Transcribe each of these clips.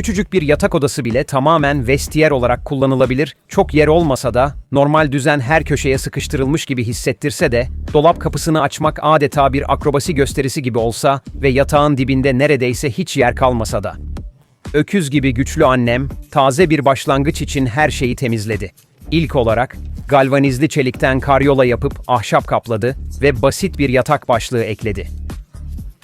Küçücük bir yatak odası bile tamamen vestiyer olarak kullanılabilir. Çok yer olmasa da normal düzen her köşeye sıkıştırılmış gibi hissettirse de dolap kapısını açmak adeta bir akrobasi gösterisi gibi olsa ve yatağın dibinde neredeyse hiç yer kalmasa da. Öküz gibi güçlü annem, taze bir başlangıç için her şeyi temizledi. İlk olarak, galvanizli çelikten karyola yapıp ahşap kapladı ve basit bir yatak başlığı ekledi.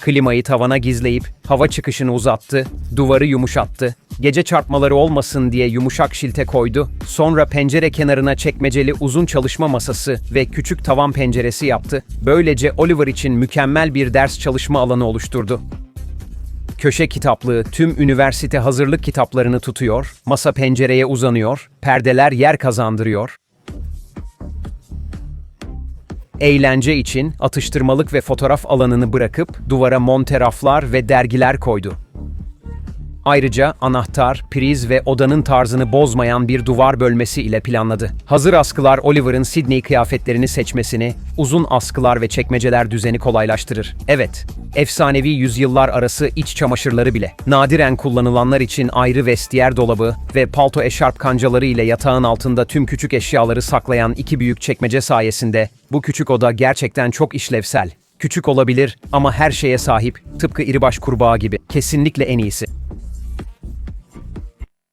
Klimayı tavana gizleyip hava çıkışını uzattı, duvarı yumuşattı, gece çarpmaları olmasın diye yumuşak şilte koydu, sonra pencere kenarına çekmeceli uzun çalışma masası ve küçük tavan penceresi yaptı. Böylece Oliver için mükemmel bir ders çalışma alanı oluşturdu. Köşe kitaplığı tüm üniversite hazırlık kitaplarını tutuyor, masa pencereye uzanıyor, perdeler yer kazandırıyor. Eğlence için atıştırmalık ve fotoğraf alanını bırakıp duvara monte raflar ve dergiler koydu. Ayrıca anahtar, priz ve odanın tarzını bozmayan bir duvar bölmesi ile planladı. Hazır askılar Oliver'ın Sydney kıyafetlerini seçmesini, uzun askılar ve çekmeceler düzeni kolaylaştırır. Evet, efsanevi yüzyıllar arası iç çamaşırları bile. Nadiren kullanılanlar için ayrı vestiyer dolabı ve palto eşarp kancaları ile yatağın altında tüm küçük eşyaları saklayan iki büyük çekmece sayesinde bu küçük oda gerçekten çok işlevsel. Küçük olabilir ama her şeye sahip, tıpkı iribaş kurbağa gibi. Kesinlikle en iyisi.